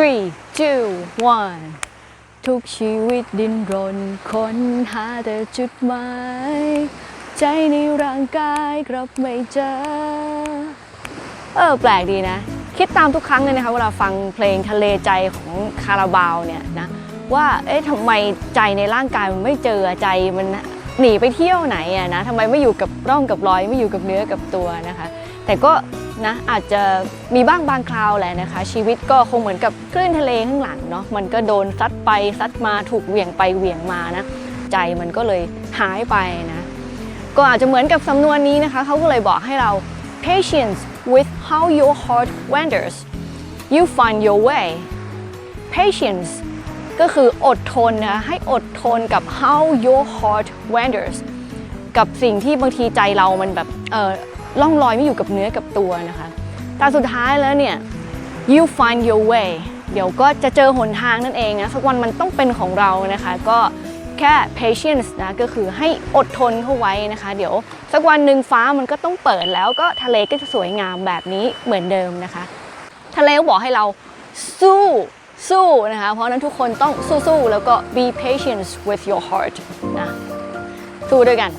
three two one ทุกชีวิตดิ้นรนค้นหาแต่จุดหมาย ใจในร่างกายกลับไม่เจอ เออ แปลกดีนะ คิดตามทุกครั้งเลยนะคะเวลาฟังเพลงทะเลใจของคาราบาวเนี่ยนะว่าเอ๊ะทำไมใจในร่างกายมันไม่เจอใจมันหนีไปเที่ยวไหนอะนะทำไมไม่อยู่กับร่องกับรอยไม่อยู่กับเนื้อกับตัวนะคะ แต่ก็ นะอาจจะมีบ้างบางคราวแหละนะคะ ชีวิตก็คงเหมือนกับคลื่นทะเลข้างหลังเนาะมันก็โดนซัดไปซัดมาถูกเหวี่ยงไปเหวี่ยงมานะใจมันก็เลยหายไปนะก็อาจจะเหมือนกับสำนวนนี้นะคะเขาก็เลยบอกให้เรา patience with how your heart wanders you find your way patience ก็คืออดทนนะให้อดทนกับ how your heart wanders กับสิ่งที่บางทีใจเรามันแบบเออ ล่องลอยไม่อยู่กับเนื้อกับตัวนะคะ แต่สุดท้ายแล้วเนี่ย you find your way เดี๋ยวก็จะเจอหนทางนั่นเองนะ สักวันมันต้องเป็นของเรานะคะ ก็แค่ patience นะ ก็คือให้อดทนเข้าไว้นะคะ เดี๋ยวสักวันหนึ่งฟ้ามันก็ต้องเปิดแล้วก็ทะเลก็จะสวยงามแบบนี้เหมือนเดิมนะคะ ทะเลบอกให้เราสู้สู้นะคะ เพราะฉะนั้นทุกคนต้องสู้ๆแล้วก็ be patient with your heart นะ สู้ด้วยกัน